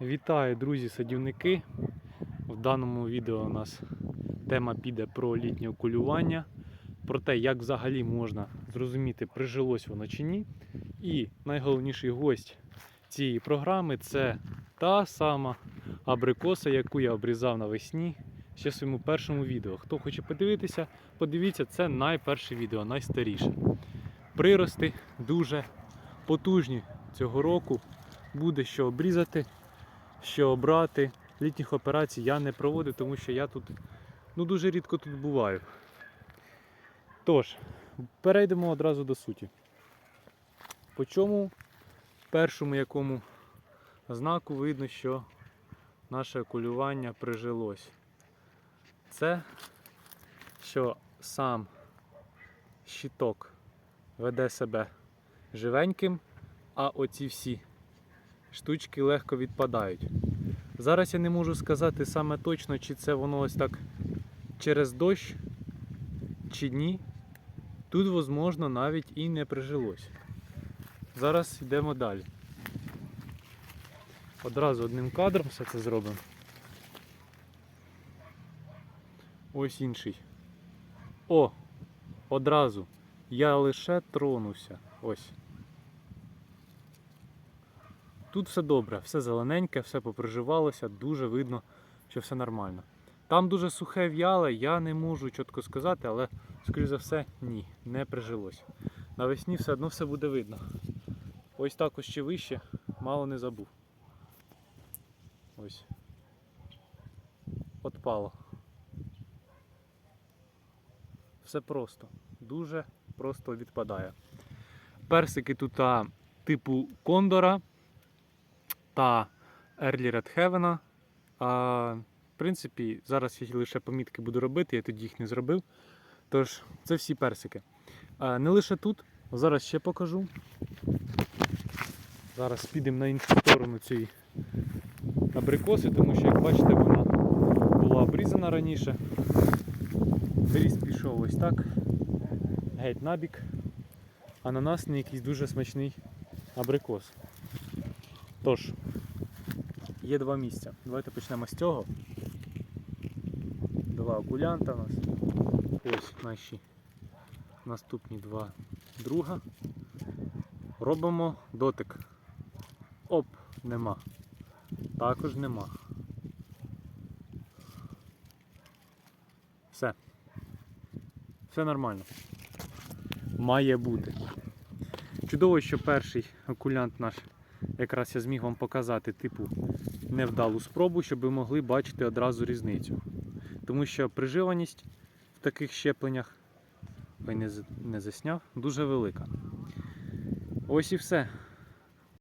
Вітаю, друзі, садівники. В даному відео у нас тема піде про літнє окулювання, про те, як взагалі можна зрозуміти, прижилось воно чи ні. І найголовніший гость цієї програми це та сама абрикоса, яку я обрізав навесні ще в своєму першому відео. Хто хоче подивитися, подивіться, це найперше відео, найстаріше. Прирости дуже потужні цього року. Буде що обрізати що обрати. Літніх операцій я не проводив, тому що я тут ну, дуже рідко тут буваю. Тож, перейдемо одразу до суті. По чому першому якому знаку видно, що наше окулювання прижилось? Це що сам щиток веде себе живеньким, а оці всі штучки легко відпадають. Зараз я не можу сказати саме точно, чи це воно ось так через дощ, чи ні. Тут, можливо, навіть і не прижилось. Зараз йдемо далі. Одразу одним кадром все це зробимо. Ось інший. О! Одразу. Я лише тронувся. Ось. Тут все добре, все зелененьке, все поприживалося, дуже видно, що все нормально. Там дуже сухе в'яле, я не можу чітко сказати, але, скоріш за все, ні, не прижилось. Навесні все одно все буде видно. Ось так ось ще вище, мало не забув. Ось. Отпало. Все просто. Дуже просто відпадає. Персики тут а, типу кондора та Red Heaven. А, в принципі, зараз я лише помітки буду робити, я тоді їх не зробив. Тож, це всі персики. А, не лише тут, зараз ще покажу. Зараз підемо на іншу сторону цієї абрикоси, тому що, як бачите, вона була обрізана раніше. Зріст пішов ось так, геть набік, а на нас не якийсь дуже смачний абрикос. Тож, є два місця. Давайте почнемо з цього. Два окулянта у нас. Ось наші наступні два друга. Робимо дотик. Оп, нема. Також нема. Все. Все нормально. Має бути. Чудово, що перший окулянт наш якраз я зміг вам показати типу невдалу спробу, щоб ви могли бачити одразу різницю. Тому що приживаність в таких щепленнях, ой, не, не засняв, дуже велика. Ось і все.